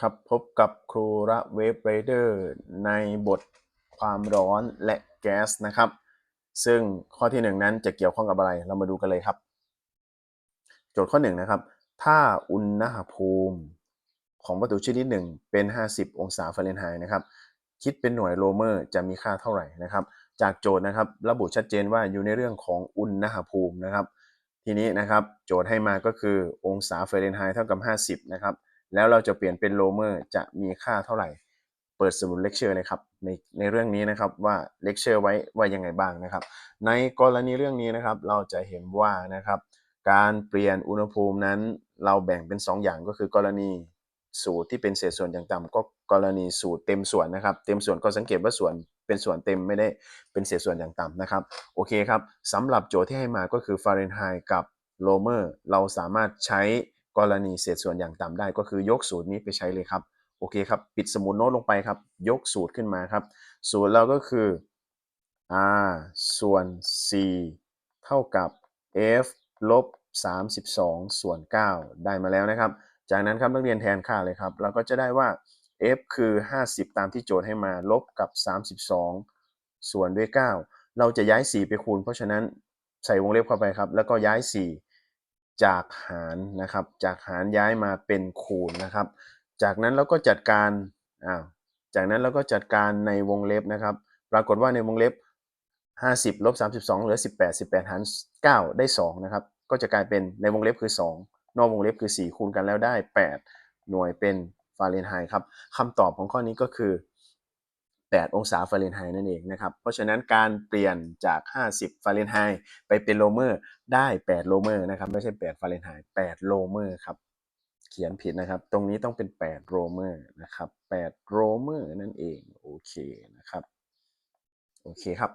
ครับพบกับครูระเวฟไรเดอร์ในบทความร้อนและแก๊สนะครับ ซึ่งข้อที่หนึ่งนั้นจะเกี่ยวข้องกับอะไร เรามาดูกันเลยครับ โจทย์ข้อหนึ่งนะครับ ถ้าอุณหภูมิของวัตถุชนิดหนึ่งเป็น 50 องศาฟาเรนไฮต์นะครับ คิดเป็นหน่วยโลเมอร์จะมีค่าเท่าไหร่นะครับ จากโจทย์นะครับ ระบุชัดเจนว่าอยู่ในเรื่องของอุณหภูมินะครับ ทีนี้นะครับ โจทย์ให้มาก็คือองศาฟาเรนไฮต์เท่ากับ 50 นะครับ แล้วเราจะเปลี่ยนเป็นโลเมอร์จะมีค่าเท่าไหร่ เปิดสมุดเลคเชอร์เลยครับในในเรื่องนี้นะครับว่าเลคเชอร์ไว้ว่ายังไงบ้างนะครับ ในกรณีเรื่องนี้นะครับ เราจะเห็นว่านะครับ การเปลี่ยนอุณหภูมินั้น เราแบ่งเป็น 2 อย่างก็คือกรณีสูตรที่เป็นเศษส่วนอย่างต่ำก็กรณีสูตรเต็มส่วนนะครับ เต็มส่วนก็สังเกตว่าส่วนเป็นส่วนเต็มไม่ได้เป็นเศษส่วนอย่างต่ำนะครับโอเคครับสำหรับโจทย์ที่ให้มาก็คือฟาเรนไฮต์กับโลเมอร์เราสามารถใช้ กรณีเศษส่วนอย่างต่ำได้ก็คือยกสูตรนี้ไปใช้เลยครับ โอเคครับ ปิดสมุดโน้ตลงไปครับ ยกสูตรขึ้นมาครับ สูตรเราก็คือ r ส่วน c เท่ากับ f ลบ32 ส่วน 9 ได้มาแล้วนะครับ จากนั้นครับนักเรียนแทนค่าเลยครับ เราก็จะได้ว่า f คือ 50 ตามที่โจทย์ให้มาลบกับ 32 ส่วนด้วย 9 เราจะย้าย 4 ไปคูณ เพราะฉะนั้นใส่วงเล็บเข้าไปครับ แล้วก็ย้าย 4 จากหารนะครับ จากหารย้ายมาเป็นคูณนะครับ จากนั้นเราก็จัดการอ้าวจากนั้นเราก็จัดการในวงเล็บนะครับ ปรากฏว่าในวงเล็บ 50ลบ32 เหลือ 18 18 หาร 9 ได้ 2 นะครับ ก็จะกลายเป็นในวงเล็บคือ 2 นอกวงเล็บคือ 4 คูณกันแล้วได้ 8 หน่วยเป็นฟาเรนไฮต์ครับคำตอบของข้อนี้ก็คือ 8 องศาฟาเรนไฮต์นั่นเองนะครับ เพราะฉะนั้นการเปลี่ยนจาก 50 ฟาเรนไฮต์ไปเป็นโลเมอร์ได้ 8 โลเมอร์นะครับ ไม่ใช่ 8 ฟาเรนไฮต์ 8 โลเมอร์ครับ เขียนผิดนะครับ ตรงนี้ต้องเป็น 8 โลเมอร์นะครับ 8 โลเมอร์นั่นเอง โอเคนะครับ โอเคครับ